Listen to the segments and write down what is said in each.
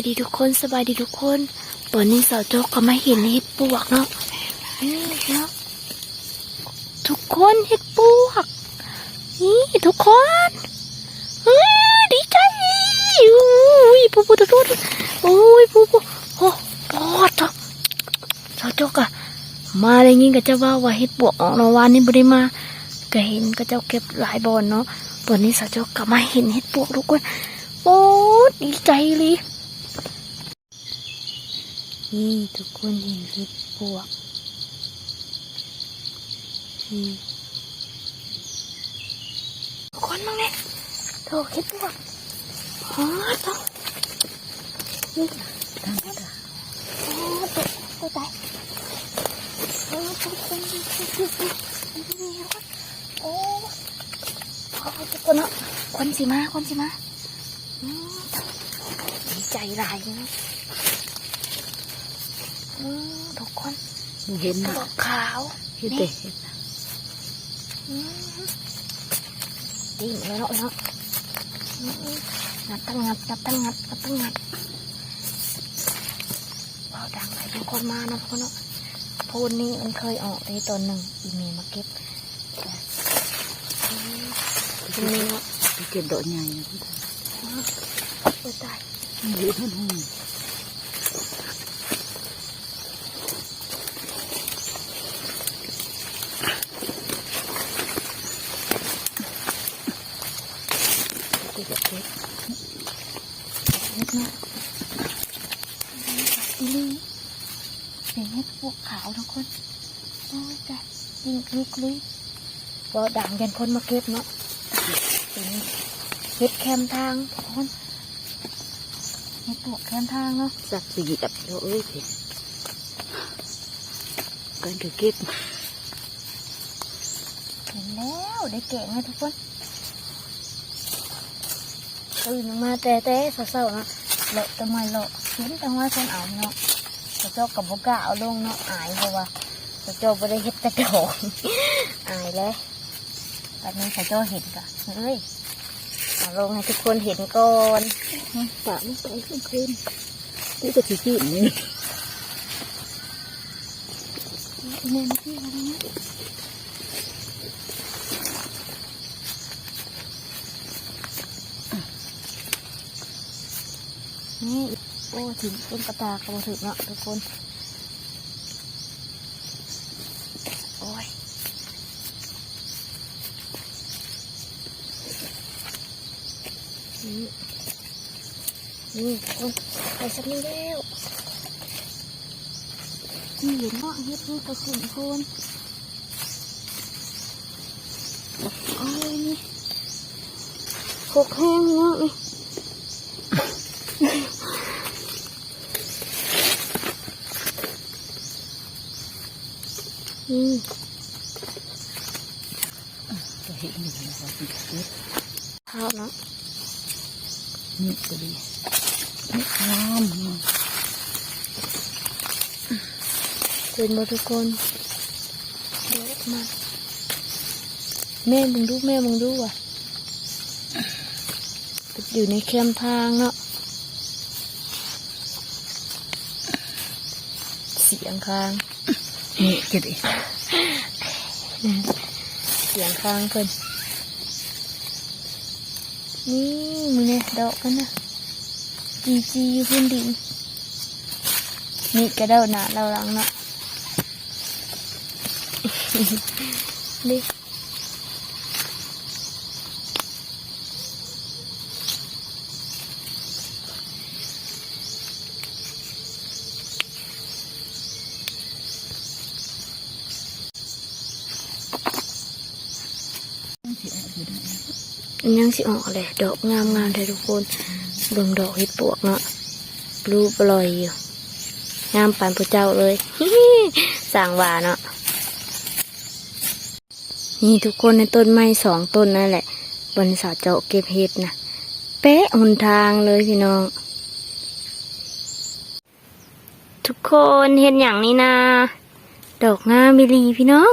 ายดีทุกคนสบายดีทุกคนตอนนี้สาวโจกก็มาเห็นเห็ดปวกเนาะนี่เนาะทุกคนเห็ดปวกนี่ทุกคนเฮ้ยดีใจอุ้ยปูปูตัวตัวโอ้ยปูปูโอ้ปอดเถอะสาวโจกอะมาได้ยินก็จะว่าว่าเห็ดปวกออกเนาะวันนี้บริมาก็เห็นก็เจ้าเก็บหลายบอนเนาะตอนนี้สาวโจกก็มาเห็นเห็ดปวกทุกคนโอ้ดีใจเลย นี่ทุกคนเห็นเห็ดปวกนี่ทุกคนมองเนี่ยโถเห็ดปวกอ๋อต้องนี่ทางนี้โอ้ตัวตัวใจโอ้ทุกคนทุกคนทุกคนนี่ทุกคนโอ้ขอบทุกคนเนาะคนสิมาคนสิมาดีใจหลายนะ ทุกคนเห็นดนะอกขาวเห็นแต่เห็นอืมดีเลยเนาะเนาะอืมงัดตั้งงัดงัดตั้งงัดงัดตั้งงัดว้าวดังไปทุกคนมานะทุกคนเนาะพูนนี้มันเคยออกในตอนหนึ่งอีเมลมาเก็บแต่อืมทีนี้เนาะเก็บดอกใหญ่นะโอ้ยตายเยอะท่านหู กูจะเก็บเห็ดเนาะอีนี่เป็นเห็ดพวกขาวทุก คนโอ้ยจ้ะยิงคลุกลุยก็ดังยันคนมาเก็บเนาะเป็นเห็ดแคมทางทุกคนเห็ดพวกแคมทางเนาะสักสีดับเอ้ยเห็นกันถือเก็บเห็นแล้วได้เก่งไหมทุกคนตื่นมาแต่แต่เศร้าๆเนาะเลาะทำไมเลาะเห็นจังว่าฉันเอาเนาะ กระจกกับบกล้าเอาลงเนาะอายเพราะว่ากระโจไม่ได้เห็ดกระโดดอายเลยตอนนี้กระโจเห็นกะเฮ้ยเอาลงให้ทุกคนเห็นก่อนปากมันไปขึ้นคืนนี่ก็ถือกินนี่เน้นที่อะไรนะนี่ โอ้ถึงต้นกระตากระบอกถึงเนาะทุกคน โอ้ยนี่นี่ทุกคนไปสักนิดแล้วนี่เห็นเนาะเฮ็ดนี่กระสุนคนโอ้ยนี่หกแห้งเนาะนี่ ก็เห็นอยู่นะครับเก็บข้าวเนาะนี่ก็ดีนี่งามเนาะเป็นบทุกคนเด็กมาแม่มึงดูแม่มึงดูว่ะอยู่ในเข้มทางเนาะเสียงคางนี่ก็ดี เสียงคางเพิ่นนี่มือเนี่ยดอกกันนะจีจีอยู่พื้นดินนี่กระเด้าหนาเราหลังเนาะดิันยังสิออกเลยดอกงามงามเลยทุกคนเบิ่งดอกเห็ดปวกเนาะรูปลอยอยู่งามปานพระเจ้าเลยสั่งว่าเนาะนี่ทุกคนในต้นไม้สองต้นนั่นแหละบนสาเจาะเก็บเห็ดนะเป๊ะหนทางเลยพี่น้อง ทุกคนเห็นอย่างนี้นะดอกงามมิลีพี่น้อง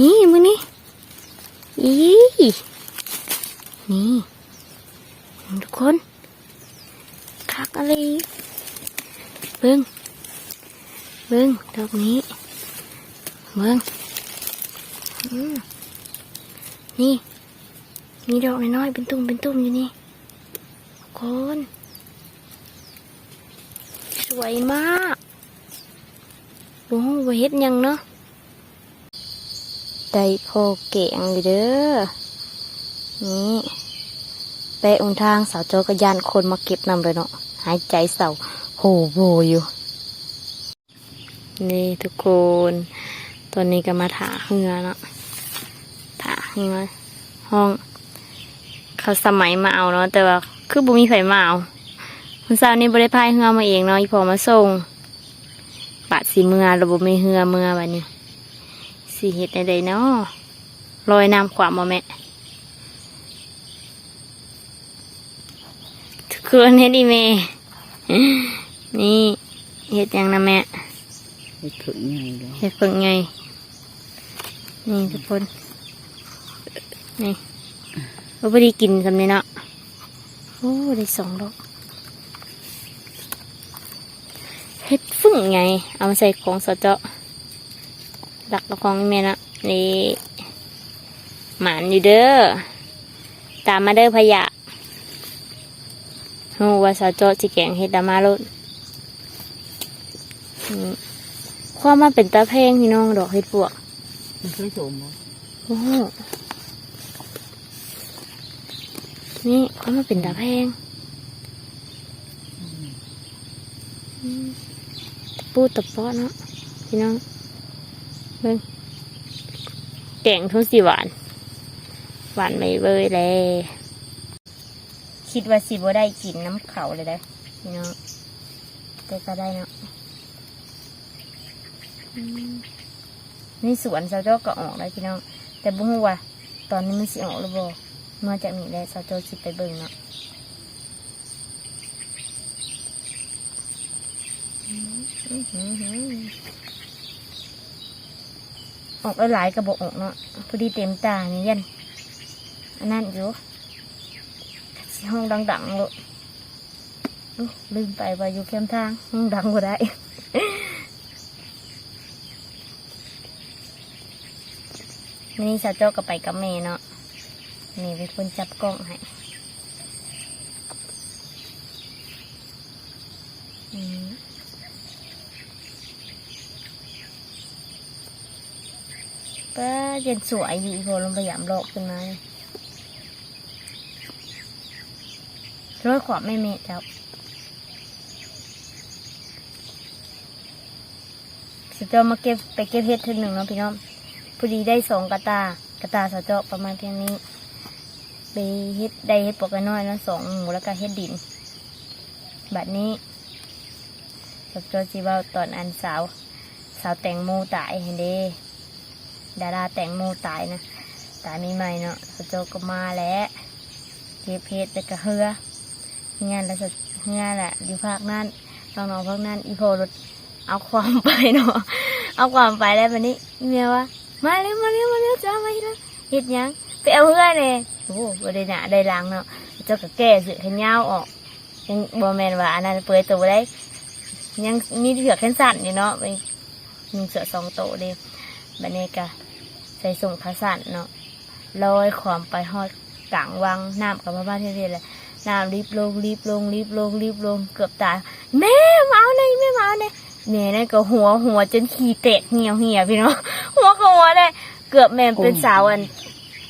นี่มึงนี่อี นี่ ทุกคนคักอะไรเบิ้งเบิ้งดอกนี้เบิ้งนี่มีดอกน้อยๆเป็นตุ่มเป็นตุ่มอยู่นี่ทุกคนสวยมากโอ้โหบ่เฮ็ดยังเนาะได้พอเก่งอยู่เด้อนี่ ไปองทางสาวโจกยานคนมาเก็บนำเลยเนาะหายใจเศร้าโหโบอยู่ นี่ทุกคนตอนนี้ก็มาถาเฮือเนาะถาเฮือห้อง เขาสมัยมาเอาเนาะแต่ว่าคือบุมีไฟมาเอาคุณสาวนี่บริพายเฮือมาเองเนาะอีพอมาส่งปาดสีเมือระบบไม่เฮือเมือแบบนี้สีเห็ดใดๆเนาะลอยน้ำขวามบ่แม่ทุก คนเห็ดอีเมนี่เห็ดหยังนะแม่ไปถึงไงเลยเห็ดเพิ่งไงนี่ทุกคน นี่ว่าพอดีกินสำนี้เนาะโอ้ได้สองดอกเห็ดฟึ่งไง เอามาใส่ของสะเจาะดักละของอีเมนะนี่หมานอยู่เด้อตามมาเด้อพะยะ ฮู้ว่าสะเจาะจิแกงเห็ดดามาโลดอืมความมาเป็นตาแพงพี่น้องดอกเห็ดปวกมันเคยโสมบ่โอ้โหนี่เขามาเป็นตาแพงอืมตะปูตะเปาะเนาะพี่น้องเบิ่งแกงทุ่งสีหวาน หวานไม่เบยเลย คิดว่าสิบ่ได้กินน้ำเขาเลยได้พี่น้องแต่ก็ได้เนาะนี่สวนสาวโจก็ออกแล้วพี่น้อง แต่บุ้งว่าตอนนี้มันสิออกหรือบ่เมื่อจะมีแล้วสาวโจสิไปเบิ่งเนาะออหือหือออกหลายกระบอกออกเนาะพอดีเต็มตาเนี่ยันอันนั้นอยู่ ห้องดังๆเลยอุ๊ยลืมไปว่าอยู่เข้มทางห้องดังก็ได้วันนี้สาวโจ้ก็ไปกับเมย์เนาะนี่เป็นคนจับกล้องให้อืมก็เย็นสวยอยู่อีกคนลงไปยามโลกขึ้นมาเลย ร้อยขวบไม่เมย์จับสาโจ้มาเก็บไปเก็บเห็ดทึงหนึ่งเนาะพี่น้องพอดีได้สองกระตากระตาสจาะประมาณเพียงนี้ไปเฮ็ดได้เฮ็ดปกน้อยแล้วสองหมูแล้วก็เฮ็ดดินแบบนี้สจาะจีว่าตอนอันสาว สาวแตงโมตายเห็นเด้ดาราแตงโมตายนะตายใหม่ๆเนาะสจาะก็มาแล้วเก็บเฮ็ดแล้วก็เฮือ งานแล้วสะเฮือแหละอยู่ภาคนั้นน้องๆภาคนั้นอีโพรถเอาความไปเนาะเอาความไปแล้ววันนี้เมียว่ามาเร็วมาเร็วมาเร็วจ้ามาเร็วเฮ็ดยังไปเอาเพื่อนเลยโอ้โหบ่ได้หนาได้หลังเนาะเจ้าก็แก้เสือแขนยาวออกยังบ่แมนว่าอันนั้นเปิดตัวได้ยังมีเสือแขนสั้นอยู่เนาะไปมีเสือสองโตเด้บันี้ก็ใส่ส่งขาสั้นเนาะลอยขวามไปฮอดกลางวังน้ำกับมาบ้านเรื่ๆเลย น้ำรีบลงรีบลงรีบลงรีบลงเกือบตายแม่มาเอาเลยแม่มาเอาเลยแม่นั่นก็หัวหัวจนขี้แตกเหี่ยวเหี่ยวพี่น้องหัวขหัวได้เกือบแม่นเป็นสาวอัน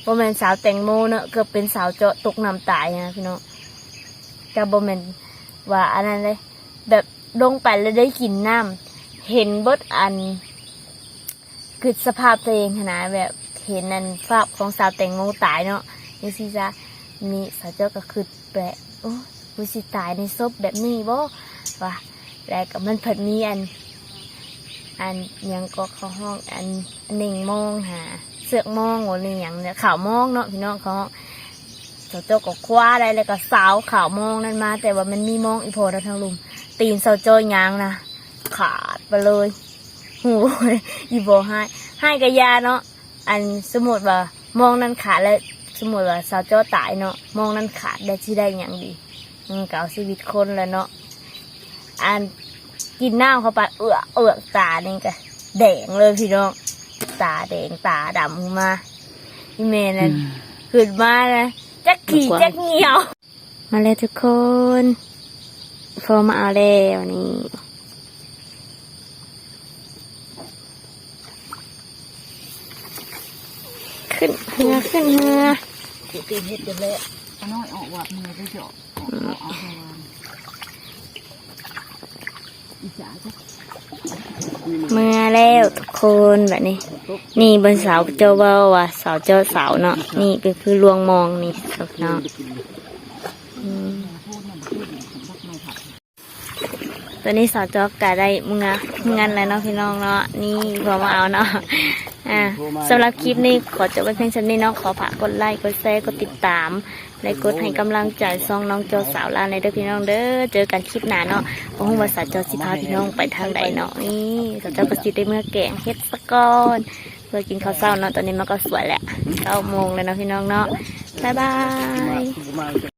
บ่แม่นสาวแตงโมเนอะเกือบเป็นสาวเจาะตกน้ำตายนะพี่น้องก็บ่แม่นว่าอันนั้นเลยแบบลงไปแล้วได้กินน้ำเห็นเบดอันคือสภาพตัวเองขนาดแบบเห็นนันภาพของสาวแตงโมตายเนาะนี่สิจ้ะ มีสาวเจ้าก็คือแปลกโอ้กูสิตายในศพแบบนี้บ่ว่าแล้วก็มันเพิ่นมีอัน อันยังก็เขาห้องอันหนึ่งมองหาเสือกมองหรือหยังเนี่ยข่าวมองเนาะพี่น้องเขาเจ้าเจ้าก็คว้าได้แล้วก็สาวข่าวมองนั่นมา แต่ว่ามันมีมองอีโพนะทางลุมตีนเสาโจยยางนะขาดไปเลยหูอีโบให้ให้กระยาเนาะอันสมมติว่ามองนั่นขาดแล้ว มมติว่าสาวโจตายเนาะมองนั่นขาดได้ที่ได้อย่างดีอืมก็เอาชีวิตคนแล้วเนาะอันกินน้ำเข้าไปเอือกเอือกตานี่ก็แดงเลยพี่น้องตาแดงตาดำขึ้นมาพี่เมย์นั่นขึ้นมานะจักขี่จักเหนียว มาเลยทุกคนโฟมาเอาแล้วนี่ขึ้นเหือขึ้นเหือ กูตีเฮ็ดจนแล้วเอาน้อยออกว่ามือไปเจาะเอาเอาเอาอีจ๋าจ้ะเมื่อแล้วทุกคนแบบนี้ นี่บนเสาเจ้าเบาว่ะเสาเจ้าเสาเนาะนี่ก็คือลวงมองนี่ครับเนาะอืม ตอนนี้สาวจอกกะได้มึงอะมึงงันแล้วเนาะพี่น้องเนาะนี่พอมาเอาเนาะอ่าสำหรับคลิปนี้ขอจบไว้เพียงเท่านี้เนาะขอฝากกดไลค์กดแชร์กดติดตามและกดให้กำลังใจซองน้องโจสาวลาในเด้อพี่น้องเด้อเจอกันคลิปหน้าเนาะเพราะว่าสาวจอสิพาพี่น้องไปทางใดเนาะนี่สาวจอก็สิได้เมื่อแกงเฮ็ดสะกอนเพื่อกินข้าวเช้าเนาะตอนนี้มันก็สวยแหละเก้าโมงแล้วเนาะพี่น้องเนาะบ๊ายบาย